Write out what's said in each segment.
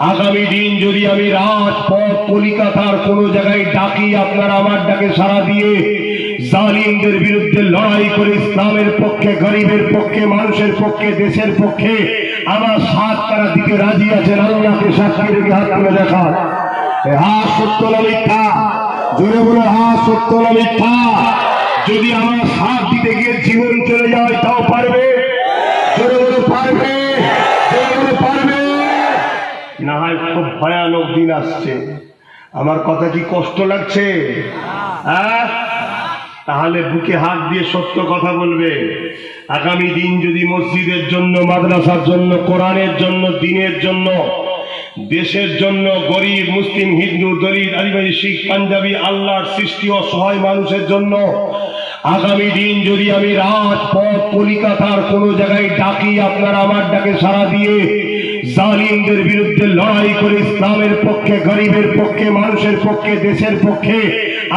আগামী দিন যদি আমি রাজপথ, কলিকাতার কোন জায়গায় ডাকি, আপনারা আমার ডাকে সাড়া দিয়ে জালিমদের বিরুদ্ধে লড়াই করে ইসলামের পক্ষে, গরিবের পক্ষে, মানুষের পক্ষে, দেশের পক্ষে, আমার সাত তারা দিতে রাজি আছেন, আল্লাহকে সাক্ষী রেখে হাত তুলে দেখা হা সত্য মিথ্যা জোরে বলে হা সত্য মিথ্যা যদি আমার সাথ দিতে গিয়ে জীবন চলে যায়, তাও পারবে জোরে বলে পারবে জোরে বলে পারবে না হয় খুব ভয়ানক দিন আসছে। আমার কথা কি কষ্ট লাগছে? হ্যাঁ? তাহলে বুকে হাত দিয়ে সত্য কথা বলবে। আগামী দিন যদি মসজিদের জন্য, মাদ্রাসার জন্য, কোরআনের জন্য, দিনের জন্য, দেশের জন্য গরিব, মুসলিম, হিন্দু, দলিত, আদিবাসী, শিখ, পাঞ্জাবি, আল্লাহর সৃষ্টি অসহায় মানুষের জন্য, আগামী দিন যদি আমি রাজপথ, কলিকাতার কোনো জায়গায় ডাকি, আপনারা আমার ডাকে সাড়া দিয়ে জালিমদের বিরুদ্ধে লড়াই করে ইসলামের পক্ষে, গরিবের পক্ষে, মানুষের পক্ষে, দেশের পক্ষে,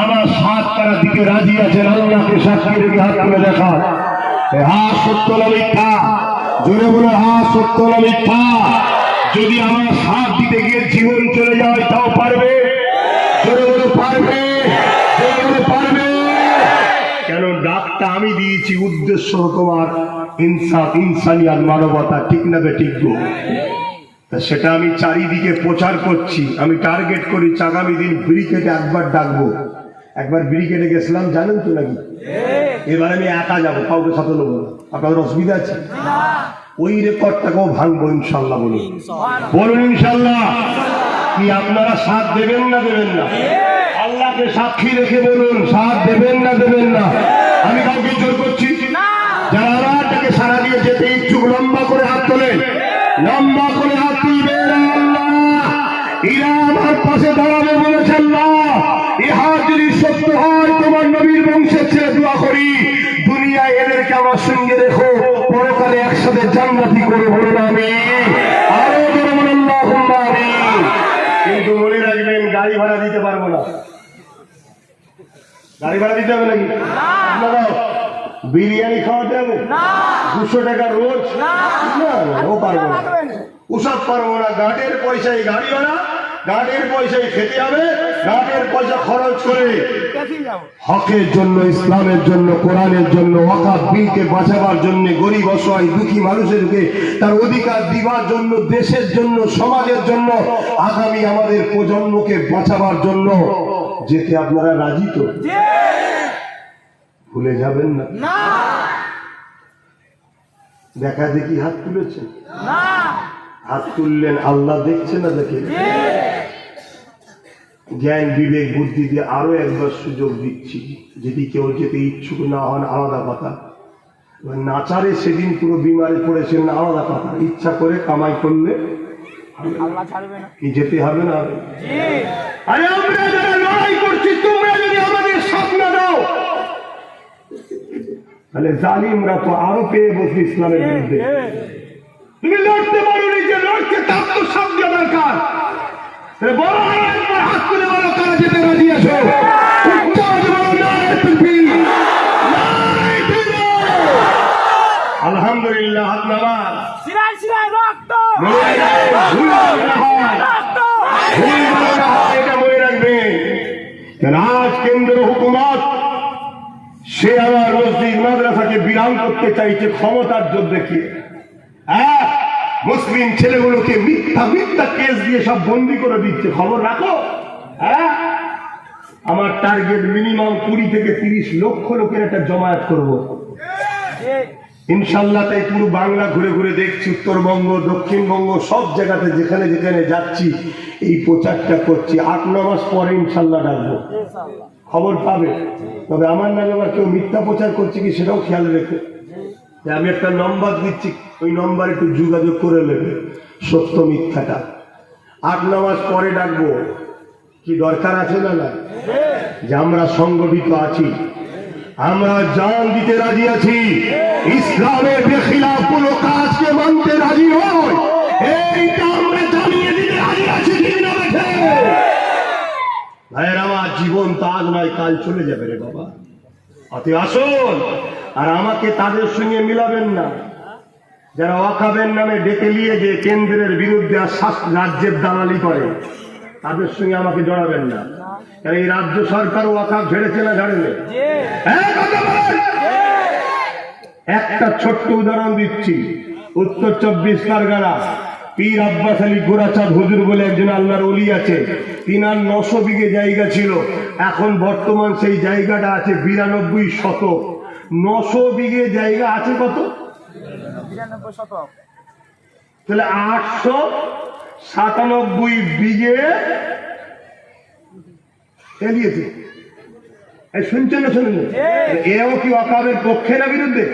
আমার সাত তারা দিতে রাজি আছেন, আল্লাহকে সাক্ষী রেখে হাত তুলে দেখা হা সত্য না জোরে বলে, হা সত্য না যদি আমার সাথ দিতে গিয়ে জীবন চলে যায়, তাও পারবে? জোরে বলে, পারবে? কেন ডাকটা আমি দিয়েছি, উদ্দেশ্য তোমার ইনসাফ, ইনসানি আর মানবতা, ঠিক না বে ঠিক সেটা আমি চারিদিকে প্রচার করছি। আমি টার্গেট করি আগামী দিন ব্রিকেটে একবার ডাকবো। একবার ব্রিকেটে গেছিলাম, জানেন তো নাকি? এবার আমি একা যাব, কাউকে সাথে নেব আপনাদের অসুবিধা আছে? ওই রেকর্ডটাকেও ভাঙবো ইনশাল্লাহ বলুন। বলুন ইনশাল্লাহ কি আপনারা সাথ দেবেন না দেবেন না? আল্লাহকে সাক্ষী রেখে বলুন, সাথ দেবেন না দেবেন না? আমি কাউকে জোর করছি? যারা আল্লাহটাকে সারা দিয়ে যেতে ইচ্ছুক, লম্বা করে হাত তোলেন। লম্বা করে হাত আল্লাহ। ইরা আমার পাশে দাঁড়াবে বলেছেন না ইহা যদি সত্য হয় তোমার নবীর বংশের ছেলে দোয়া করি। দুনিয়ায় এদেরকে আমার সঙ্গে রেখো। পরকালে একসাথে জান্নাতি করে বলুন আমি। আরও কিন্তু মনে রাখবেন গাড়ি ভাড়া দিতে পারব না। গাড়ি ভাড়া দিতে হবে নাকি? আপনারা বিরিয়ানি খাওয়াতে হবে? দুশো টাকা রোজ? ও পারব না। ওসব পারব না গাড়ির পয়সায় গাড়ি ভাড়া গাড়ির পয়সায় খেতে হবে গাড়ির পয়সা খরচ করে হকের জন্য ইসলামের জন্য কোরআনের জন্য ওয়াকাফ বিলকে বাঁচাবার জন্য গরিব অসহায় দুঃখী মানুষেরকে তার অধিকার দিবার জন্য দেশের জন্য সমাজের জন্য আগামী আমাদের প্রজন্মকে বাঁচাবার জন্য। যেতে আপনারা রাজি তো? ভুলে যাবেন না। দেখা দেখি হাত তুলেছেন? হাত তুললেন আল্লাহ দেখছে না দেখে? জ্ঞান বিবেক বুদ্ধি দিয়ে আরও একবার সুযোগ দিচ্ছি। যদি কেউ যেতে ইচ্ছুক না হন আলাদা কথা নাচারে সেদিন পুরো বিমারে পড়েছেন আলাদা কথা ইচ্ছা করে কামাই করলে কি যেতে হবে না? আরে আমরা যারা লড়াই করছি যদি আমাদের স্বপ্ন দাও তাহলে জালিমরা তো আরও পেয়ে বসবে ইসলামের বিরুদ্ধে। তুমি লড়তে পারো নি যে লড়ছে তার তো শব্দ দরকার বড় হাত বলো তারা যেতে রাজি আছো। আলহামদুলিল্লাহ হাত রক্ত! এটা মনে রাখবেন আজ কেন্দ্র হুকুমত সে আমার মসজিদ মাদ্রাসাকে বিরাম করতে চাইছে ক্ষমতার জোর দেখিয়ে হ্যাঁ? মুসলিম ছেলেগুলোকে মিথ্যা মিথ্যা কেস দিয়ে সব বন্দি করে দিচ্ছে। খবর রাখো। হ্যাঁ? আমার টার্গেট মিনিমাম কুড়ি থেকে তিরিশ লক্ষ লোকের একটা জমায়েত করব। ইনশাল্লাহ তাই পুরো বাংলা ঘুরে ঘুরে দেখছি, উত্তরবঙ্গ, দক্ষিণবঙ্গ, সব জায়গাতে যেখানে যেখানে যাচ্ছি, এই প্রচারটা করছি। আট, ন মাস পরে ইনশাল্লাহ ডাকবো। খবর পাবে। তবে আমার নামে আবার কেউ মিথ্যা প্রচার করছে কি সেটাও খেয়াল রেখে। যে আমি একটা নম্বর দিচ্ছি, ওই নম্বর একটু যোগাযোগ করে নেবে। সত্য মিথ্যাটা। আট, ন মাস পরে ডাকবো। কি দরকার আছে না না যে আমরা সংগঠিত আছি। আমরা জান দিতে রাজি আছি। ইসলামের কোন কাজকে মানতে রাজি বেঠে ভাইয়ের জীবন তো আজ নয় কাল চলে যাবে রে বাবা। অতি আসুন আর আমাকে তাদের সঙ্গে মিলাবেন না। যারা ওয়াকাবের নামে ডেকে নিয়ে যে কেন্দ্রের বিরুদ্ধে রাজ্যের দালালি করে তাদের সঙ্গে আমাকে জড়াবেন না। কারণ এই রাজ্য সরকার ওয়াকাব ঝেড়েছে না ঝাড়েনি? হ্যাঁ, একটা ছোট্ট উদাহরণ দিচ্ছি। উত্তর চব্বিশ পরগনা। পীর আব্বাস আলী গোরাচাঁদ হুজুর বলে একজন আল্লাহর অলি আছে। তিনার নশো বিঘে জায়গা ছিল। এখন বর্তমান সেই জায়গাটা আছে বিরানব্বই শতক। নশো বিঘে জায়গা আছে কত? শতক। তাহলে আটশো সাতানব্বই বিঘে এলিয়েছে। এই শুনছেন না শুনুন? এও কি অকাবের পক্ষে না বিরুদ্ধে?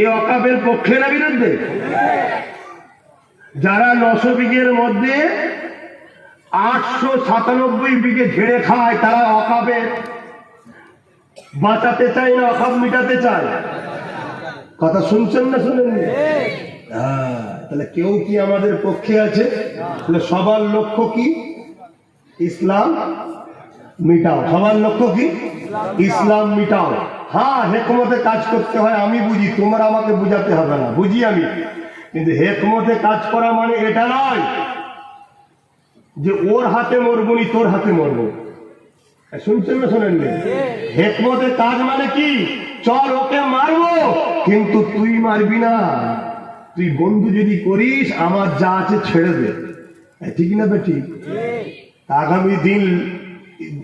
এ অকাবের পক্ষে না বিরুদ্ধে? যারা নশো বিঘের মধ্যে আটশো সাতানব্বই বিঘে ঝেড়ে খায় তারা অকাবের বাঁচাতে চায় না অকাব মিটাতে চায়। কথা শুনছেন না শুনেন হ্যাঁ, তাহলে কেউ কি আমাদের পক্ষে আছে? তাহলে সবার লক্ষ্য কি? ইসলাম মিটাও। সবার লক্ষ্য কি? ইসলাম মিটাও। হ্যাঁ হেকমতে কাজ করতে হয় আমি বুঝি। তোমরা আমাকে বুঝাতে হবে না। বুঝি আমি। কিন্তু হেকমতে কাজ করা মানে এটা নয় যে ওর হাতে মরবো নি তোর হাতে মরবো। শুনছেন না শোনেন হেকমতে কাজ মানে কি? চল ওকে মারবো কিন্তু তুই মারবি না। তুই বন্ধু যদি করিস আমার যা আছে ছেড়ে দে। এ, ঠিক না বে ঠিক আগামী দিন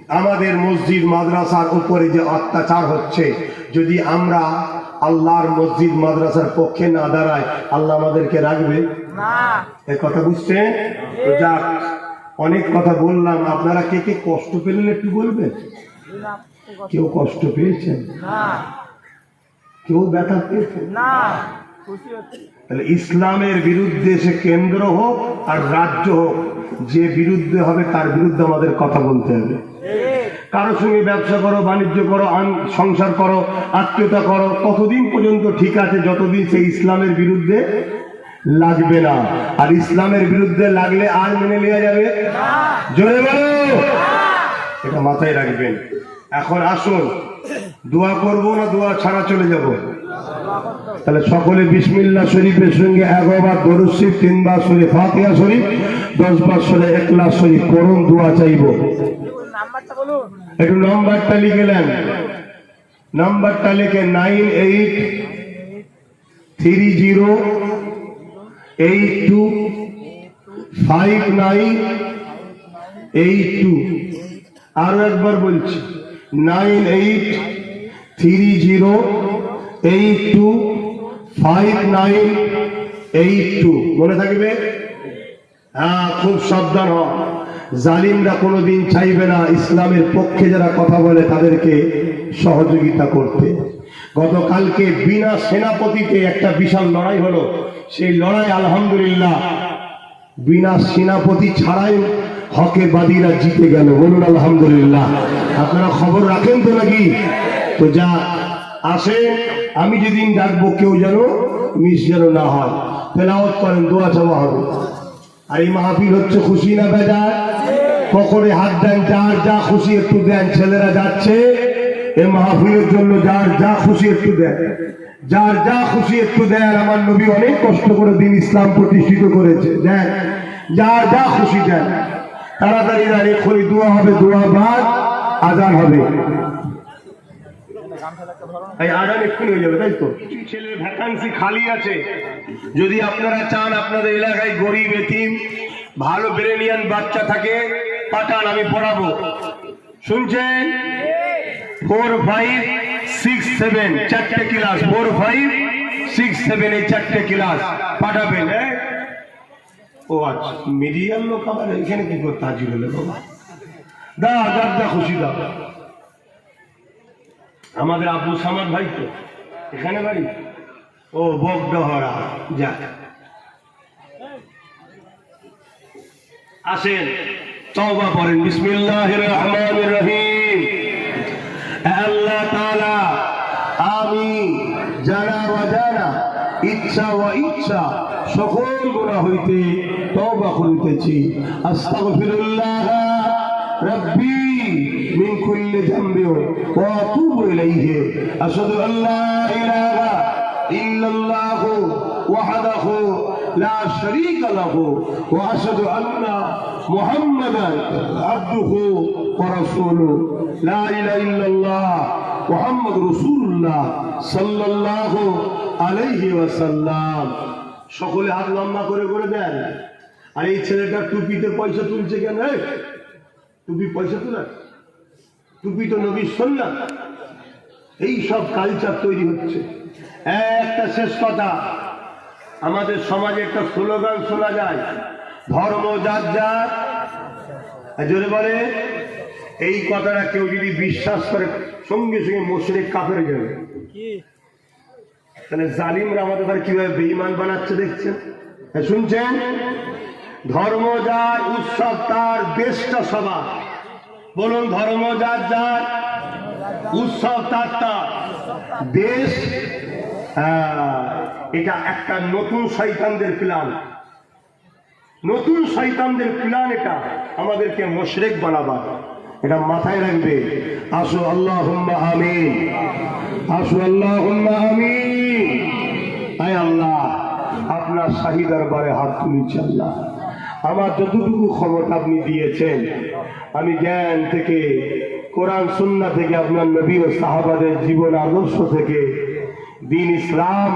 আমাদের মসজিদ মাদ্রাসার উপরে যে অত্যাচার হচ্ছে যদি আমরা আল্লাহর মসজিদ মাদ্রাসার পক্ষে না দাঁড়াই আল্লাহ আমাদেরকে রাখবে? এই কথা বুঝছেন? তো যাক অনেক কথা বললাম। আপনারা কে কে কষ্ট পেলেন একটু বলবেন? কেউ কষ্ট পেয়েছেন? কেউ ব্যথা পেয়েছেন? না তাহলে ইসলামের বিরুদ্ধে সে কেন্দ্র হোক আর রাজ্য হোক যে বিরুদ্ধে হবে তার বিরুদ্ধে আমাদের কথা বলতে হবে। কারোর সঙ্গে ব্যবসা করো, বাণিজ্য করো সংসার করো, আত্মীয়তা করো, ততদিন পর্যন্ত ঠিক আছে, যতদিন সে ইসলামের বিরুদ্ধে লাগবে না। আর ইসলামের বিরুদ্ধে লাগলে আর মেনে নেওয়া যাবে? জোরে বলো! এটা মাথায় রাখবেন। এখন আসুন, দোয়া করব না দোয়া ছাড়া চলে যাব? তাহলে সকলে বিসমিল্লাহ শরীফের সঙ্গে একবার দরুদ শরীফ, তিনবার শরীফ ফাতিহা শরীফ, দশবার শরীফ একলাস শরীফ করুন দোয়া চাইব। একটু নম্বরটা লিখে নেন। নম্বরটা লিখে nine eight three zero eight two five nine eight two. আরও একবার বলছি। Nine eight three zero eight two five nine eight two. মনে থাকবে? হ্যাঁ খুব সাবধান হ জালিমরা কোনোদিন চাইবে না ইসলামের পক্ষে যারা কথা বলে তাদেরকে সহযোগিতা করতে। গতকালকে বিনা সেনাপতিতে একটা বিশাল লড়াই হলো। সেই লড়াই, আলহামদুলিল্লাহ, বিনা সেনাপতি ছাড়াই হকে বাদীরা জিতে গেল। বলুন, আলহামদুলিল্লাহ। আপনারা খবর রাখেন তো নাকি? তো যা আসে, আমি যেদিন ডাকবো কেউ যেন মিস যেন না হয়। তেলাওয়াত করেন, দোয়া চাওয়া হবে। আর এই মাহফিল হচ্ছে খুশি না বেজার কখনে হাত দেন, যার যা খুশি একটু দেন, ছেলেরা যাচ্ছে। এই মাহফিলের জন্য যার যা খুশি একটু দেন। যার যা খুশি একটু দেন, আমার নবী অনেক কষ্ট করে দিন ইসলাম প্রতিষ্ঠিত করেছে। দেন, যার যা খুশি দেন। তাড়াতাড়ি দাঁড়িয়ে খড়ি দোয়া হবে, দোয়া বাদ, আজান হবে। এক্ষুনি হয়ে যাবে তাই তো? ভ্যাকান্সি খালি আছে। যদি আপনারা চান আপনাদের এলাকায় গরিব এতিম ভালো ব্রেনিয়ান বাচ্চা থাকে পাঠান আমি পড়াবো। শুনছেন? ফোর ফাইভ সিক্স সেভেন চারটে class four five six seven এই চারটে ক্লাস পাঠাবেন। হ্যাঁ? ও আচ্ছা মিডিয়াম লোক আবার এখানে কি করতে হাজির হলে বাবা? দা দা দা খুশি দাও। আমাদের আবু সামাদ ভাই তো এখানে বাড়ি? ও বগডহরা যাক। আসেন তওবা করেন বিসমিল্লাহির রহমানির রহিম। আল্লাহ তাআলা আমি জানা অজানা ইচ্ছা ও ইচ্ছা সকল গুনাহ হইতে তওবা করিতেছি। আস্তাগফিরুল্লাহ রব্বি। মিন কুল্লি যামবি ওয়া আতুবু ইলাইহি আশহাদু আল্লা ইলাহা إلا الله وحده لا شريك له وأشهد أن محمدا عبده ورسوله لا إله إلا الله محمد رسول الله صلى الله عليه وسلم সকলে হাত লম্বা করে করে দেন আর এই ছেলেটা টুপিতে পয়সা তুলছে কেন এই? টুপি পয়সা তোলা টুপি তো নবীর সন্না এই সব কালচার তৈরি হচ্ছে। একটা শেষ কথা আমাদের সমাজে একটা স্লোগান শোনা যায় ধর্ম যার যার। জোরে বলে এই কথাটা কেউ যদি বিশ্বাস করে সঙ্গে সঙ্গে মশরেক কাফের যাবে। তাহলে জালিমরা আমাদের ঘরে কীভাবে বেইমান বানাচ্ছে দেখছেন? হ্যাঁ, শুনছেন? ধর্ম যার উৎসব তার দেশটা সবার। বলুন ধর্ম যার যার, উৎসব তার তার। দেশ এটা একটা নতুন শৈতানদের প্ল্যান। নতুন শৈতানদের প্ল্যান এটা, আমাদেরকে মোশরেক বানাবার। এটা মাথায় রাখবে। আসো আল্লাহ আমিন। আসো আল্লাহ আমিন। আয় আল্লাহ, আপনার শাহিদার দরবারে হাত তুলেছি আল্লাহ। আমার যতটুকু ক্ষমতা আপনি দিয়েছেন, আমি জ্ঞান থেকে, কোরআন, সুন্না থেকে, আপনার নবী ও সাহাবাদের জীবন আদর্শ থেকে, দিন ইসলাম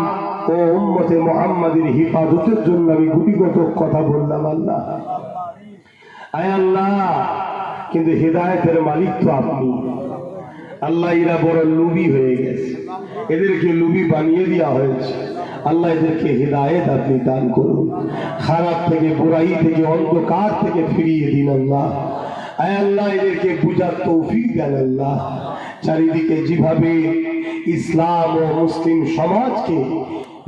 ও উম্মতে মোহাম্মদের হিফাজতের জন্য আমি গুটিগত কথা বললাম আল্লাহ। আয় আল্লাহ, কিন্তু হেদায়তের মালিক তো আপনি। আল্লাহ এরা বড় লুবি হয়ে গেছে। এদেরকে লুবি বানিয়ে দেওয়া হয়েছে। আল্লাহ এদেরকে হেদায়েত আপনি দান করুন। খারাপ থেকে বুড়াই থেকে, অন্ধকার থেকে ফিরিয়ে দিন আল্লাহ। আল্লাহ, এদেরকে বুঝার তৌফিক দেন আল্লাহ। চারিদিকে যেভাবে ইসলাম ও মুসলিম সমাজকে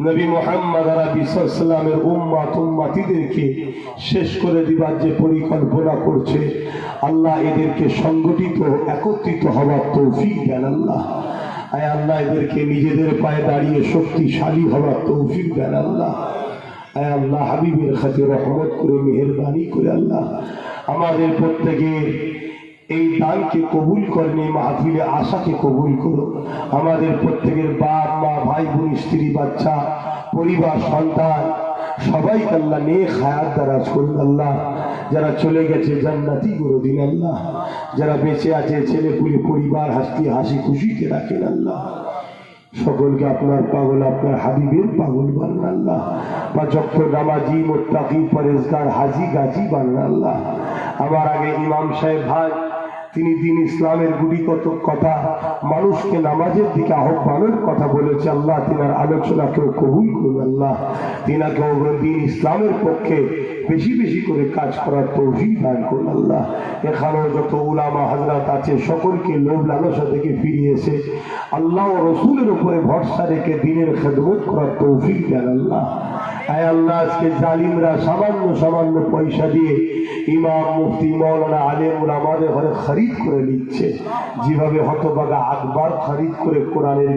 নবী মোহাম্মদ আরবিসামের উম্মাত, উম্মাতিদেরকে শেষ করে দিবার যে পরিকল্পনা করছে, আল্লাহ এদেরকে সংগঠিত, একত্রিত হওয়ার তৌফিক দেন আল্লাহ। আয় আল্লাহ, এদেরকে নিজেদের পায়ে দাঁড়িয়ে শক্তিশালী হওয়ার তৌফিক দেন আল্লাহ। আয় আল্লাহ, হাবিবের খাতে রহমত করে, মেহরবানি করে আল্লাহ। আমাদের প্রত্যেকের এই দানকে কবুল করেন, এই মাহফিলে আশাকে কবুল করো। আমাদের প্রত্যেকের বাপ, মা, ভাই, বোন, স্ত্রী, বাচ্চা, পরিবার, সন্তান, সবাইকে আল্লাহ নিয়ে খায়াত দ্বারা করুন আল্লাহ। যারা চলে গেছে জান্নাতি করে দিন আল্লাহ। যারা বেঁচে আছে, ছেলে পুলে, পরিবার হাসি হাসি খুশিতে রাখেন আল্লাহ। সকলকে আপনার পাগল, আপনার হাবিবের পাগল বানান আল্লাহ। বা যত রামাজি মোত্তাকি, পরেজগার, হাজি, গাজি বানান আল্লাহ। আমার আগে ইমাম সাহেব ভাই তিনি দিন ইসলামের গুটি কত কথা, মানুষকে নামাজের দিকে আহ্বানের কথা বলেছে আল্লাহ। তিনার আলোচনাকেও কবুল করুন আল্লাহ। তিনাকেও দিন ইসলামের পক্ষে বেশি বেশি করে কাজ করার তৌফিক দান করুন আল্লাহ। এখানেও যত উলামা হাজরাত আছে, সকলকে লোভ লালসা থেকে ফিরিয়েছে আল্লাহ রসুলের উপরে ভরসা রেখে দিনের খেদমত করার তৌফিক দেন আল্লাহ। জালিমরা সামান্য সামান্য পয়সা দিয়ে ইমাম মুফতি আলেমরা আমাদের ঘরে খরিদ করে নিচ্ছে। যেভাবে হতবাগা আকবর খরিদ করে কোরআনের